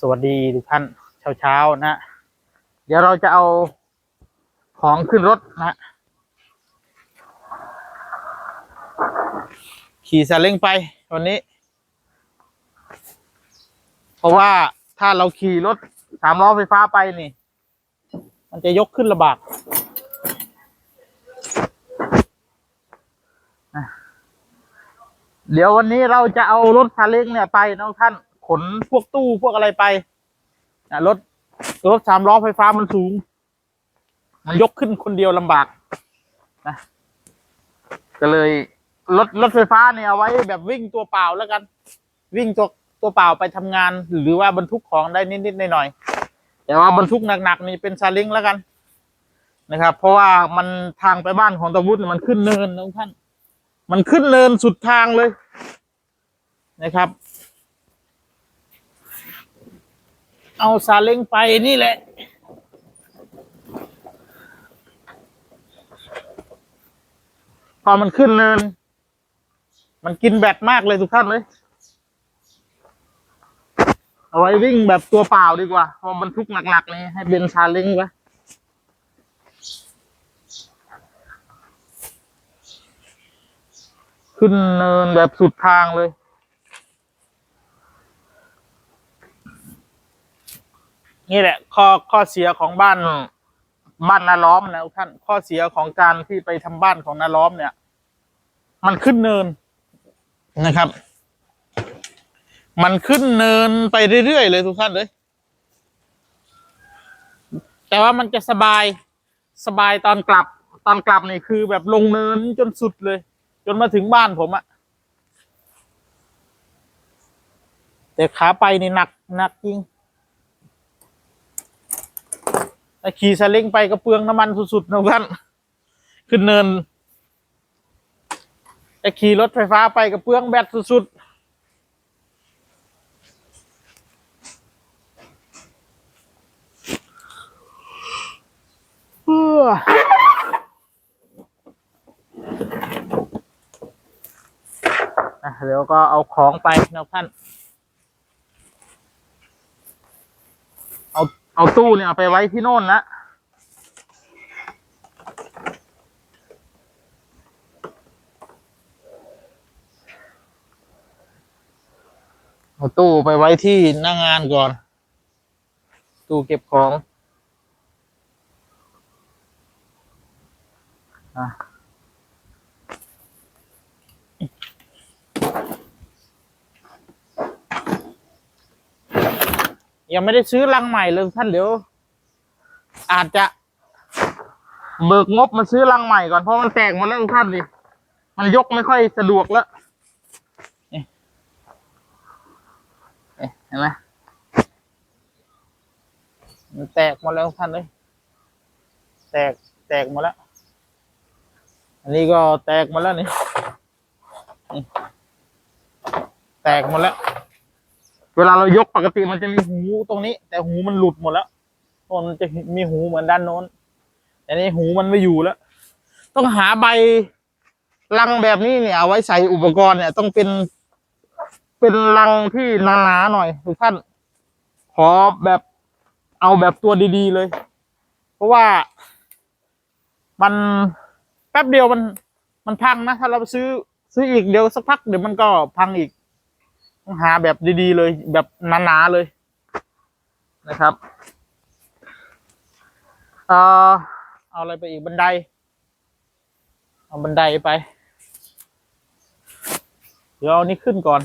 สวัสดีทุกท่านเช้าๆนะ เดี๋ยวเราจะเอาของขึ้นรถนะขี่ซาเล้งไปวันนี้ เพราะว่าถ้าเราขี่รถสามล้อไฟฟ้าไปนี่ มันจะยกขึ้นลำบากเดี๋ยววันนี้เราจะเอารถซาเล้งเนี่ยไปน้องท่าน ขนพวกตู้พวกอะไรไปนะรถรถสามล้อไฟฟ้ามันสูง มันยกขึ้นคนเดียวลำบากนะก็เลยรถรถไฟฟ้าเนี่ยเอาไว้แบบวิ่งตัวเปล่าแล้วกัน วิ่งตัวตัวเปล่าไปทำงาน หรือว่าบรรทุกของได้นิดๆหน่อยๆแต่ว่าบรรทุกหนักๆนี่เป็นซาเล้งแล้วกันนะครับ เพราะว่ามันทางไปบ้านของตะวุฒิมันขึ้นเนินนะทุกท่าน มันขึ้นเนินสุดทางเลยนะครับ เอาซาเล้งไปนี่แหละ พอมันขึ้นเนิน มันกินแบตมากเลยทุกท่านเลย เอาไว้วิ่งแบบตัวเปล่าดีกว่าพราะมันทุกหนักๆนี่ให้เป็นซาเล้งไว้ขึ้นเนินแบบสุดทางเลย นี่แหละ ข้อข้อเสียของบ้านบ้านนาล้อมนะทุกท่าน ข้อเสียของการที่ไปทำบ้านของนาล้อมเนี่ย มันขึ้นเนินนะครับ มันขึ้นเนินไปเรื่อยๆเลยทุกท่านเลย แต่ว่ามันจะสบายสบายตอนกลับ ตอนกลับนี่คือแบบลงเนินจนสุดเลย จนมาถึงบ้านผมอะแต่ขาไปนี่หนักหนักจริง ถ้า ขี่ซาเล้งไปก็เปลืองน้ำมันสุดๆนะท่านขึ้นเนินแต่ขี่รถไฟฟ้าไปก็เปลืองแบตสุดๆเออเดี๋ยวก็เอาของไปนะท่าน เอาตู้เนี่ยเอาไปไว้ที่โน่นละเอาตู้ไปไว้ที่หน้างานก่อน ตู้เก็บของ อะ ยังไม่ได้ซื้อลังใหม่เลยท่านเดี๋ยว อาจจะ เบิกงบมาซื้อลังใหม่ก่อนเพราะมันแตกหมดแล้วท่านดิมันยกไม่ค่อยสะดวกแล้วนี่เห็นไหมมันแตกหมดแล้วท่านเลยแตกแตกหมดแล้ว อันนี้ก็แตกหมดแล้วนี่นี่แตกหมดแล้ว เวลาเรายกปกติมันจะมีหูตรงนี้ แต่หูมันหลุดหมดแล้วมันจะมีหูเหมือนด้านโน้น แต่นี่หูมันไม่อยู่แล้ว ต้องหาใบลังแบบนี้เนี่ยเอาไว้ใส่อุปกรณ์เนี่ย ต้องเป็นเป็นลังที่หนาๆหน่อยทุกท่านขอแบบเอาแบบตัวดีๆเลย เพราะว่ามันแป๊บเดียวมันมันพังนะ ถ้าเราซื้อซื้ออีกเดี๋ยวสักพักเดี๋ยวมันก็พังอีก หาแบบดีๆเลย แบบหนาๆเลยนะครับเออเอาอะไรไปอีกบันได เอาบันไดไป เดี๋ยวเอานี้ขึ้นก่อน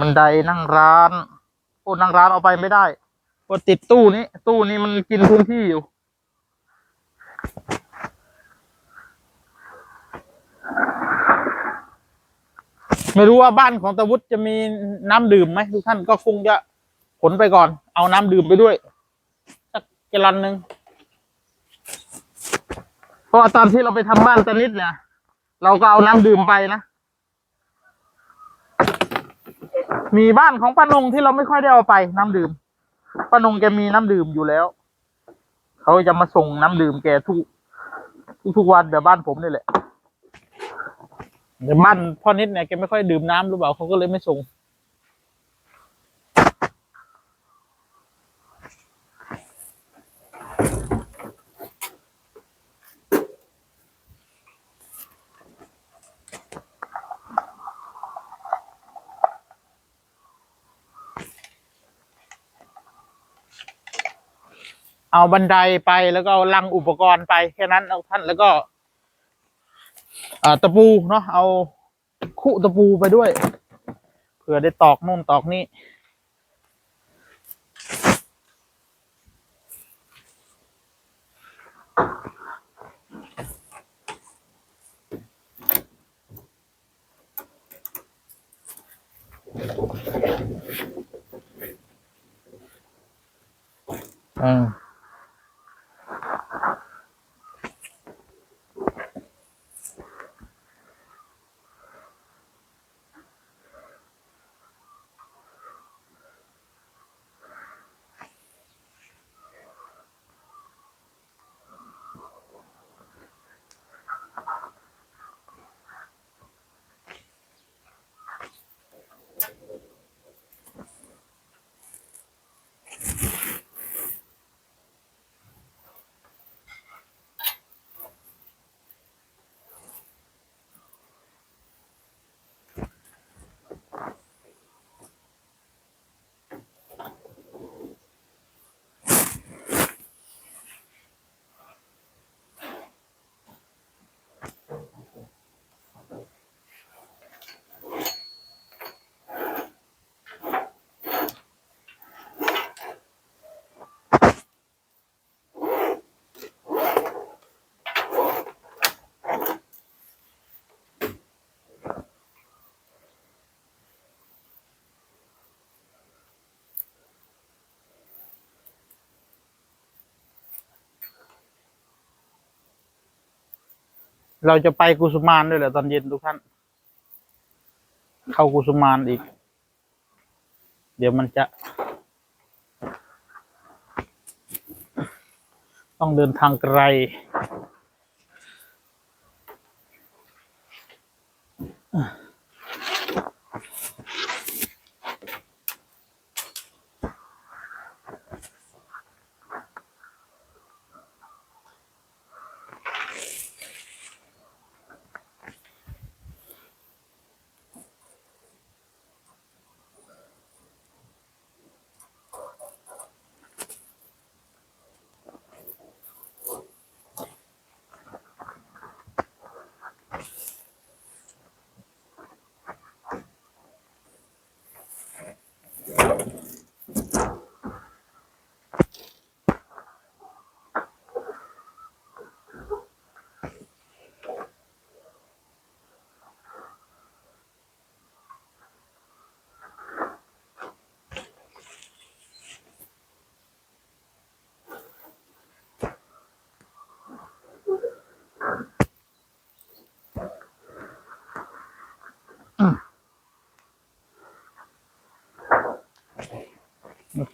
บันไดนั่งร้านโอ้นั่งร้านเอาไปไม่ได้เพราะติดตู้นี้ ตู้นี้มันกินพื้นที่อยู่ ไม่รู้ว่าบ้านของตะวุฒิจะมีน้ำดื่มไหมทุกท่านก็คงจะขนไปก่อน เอาน้ำดื่มไปด้วยสักแกลอนหนึ่งเพราะตอนที่เราไปทำบ้านตะนิดเนี่ยเราก็เอาน้ำดื่มไปนะมีบ้านของป้านงที่เราไม่ค่อยได้เอาไปน้ำดื่มป้านงแกมีน้ำดื่มอยู่แล้วเขาจะมาส่งน้ำดื่มแกทุกทุกวันแบบบ้านผมนี่แหละ แต่บ้นพ่อนิดเนี่ยแกไม่ค่อยดื่มน้ำหรือเปล่าเขาก็เลยไม่ส่ง เอาบันไดไปแล้วก็เอาลังอุปกรณ์ไปแค่นั้นเอาท่านแล้วก็ ตะปูเนาะเอาคู่ตะปูไปด้วยเผื่อได้ตอกนู่นตอกนี่อืม เราจะไปกุสุมานด้วยเหรอตอนเย็นทุกท่าน เข้ากุสุมานอีก เดี๋ยวมันจะ ต้องเดินทางไกลอ่า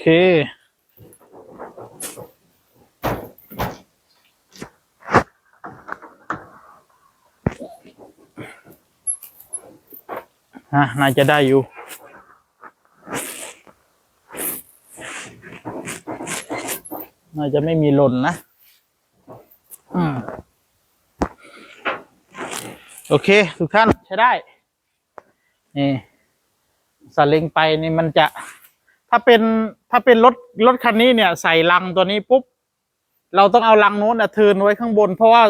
เคฮะน่าจะได้อยู่น่าจะไม่มีหล่นนะ อืม โอเค ทุกท่าน ใช้ได้ นี่สล็งไปนี่มันจะ ถ้าเป็นถ้าเป็นรถรถคันนี้เนี่ยใส่ลังตัวนี้ปุ๊บเราต้องเอาลังโน้นอะเทินไว้ข้างบน เพราะว่า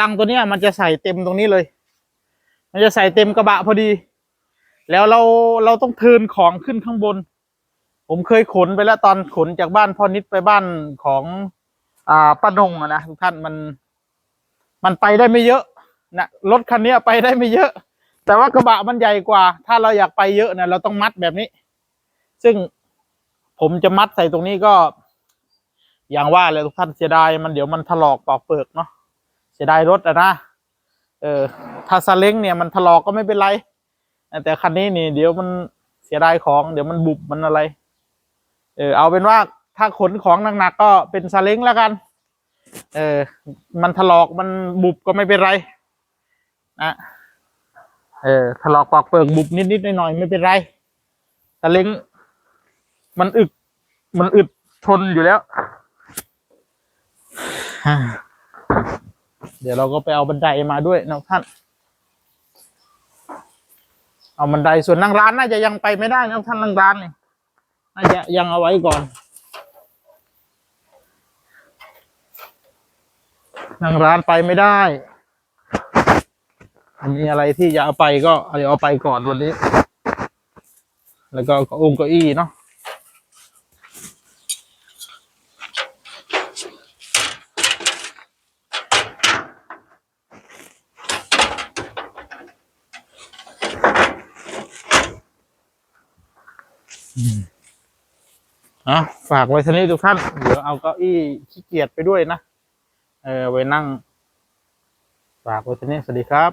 ลังตัวเนี้ยมันจะใส่เต็มตรงนี้เลย มันจะใส่เต็มกระบะพอดี แล้วเราเราต้องเทินของขึ้นข้างบน ผมเคยขนไปแล้วตอนขนจากบ้านพ่อนิดไปบ้านของอ่าป้านงนะทุกท่านมัน มันไปได้ไม่เยอะนะรถคันเนี้ยไปได้ไม่เยอะ แต่ว่ากระบะมันใหญ่กว่า ถ้าเราอยากไปเยอะเนี่ยเราต้องมัดแบบนี้ ซึ่ง ผมจะมัดใส่ตรงนี้ก็ อย่างว่าเลยทุกท่านเสียดายมันเดี๋ยวมันถลอกปอกเปลือกเนาะเสียดายรถอะนะเออถ้าซาเล้งเนี่ยมันถลอกก็ไม่เป็นไร แต่คันนี้นี่ เดี๋ยวมันเสียดายของ เดี๋ยวมันบุบมันอะไร เออเอาเป็นว่าถ้าขนของหนักๆก็เป็นซาเล้งแล้วกัน เออ มันถลอกมันบุบก็ไม่เป็นไรนะเออถลอกปอกเปลือกบุบนิดๆหน่อยๆไม่เป็นไรซาเล้ง มันอึดมันอึดทนอยู่แล้วฮ่าเดี๋ยวเราก็ไปเอาบันไดมาด้วยนะท่าน เอาบันไดส่วนนั่งร้านน่าจะยังไปไม่ได้นะท่านนั่งร้านนี่น่าจะยังเอาไว้ก่อนนั่งร้านไปไม่ได้มีอะไรที่จะเอาไปก็เอาเอาไปก่อนวันนี้ แล้วก็เก็องค์เก้าอี้เนาะ อะฝากไว้ทีนี้ทุกท่าน เดี๋ยวเอาเก้าอี้ขี้เกียจไปด้วยนะ เออไว้นั่ง ฝากไว้ทีนี้สวัสดีครับ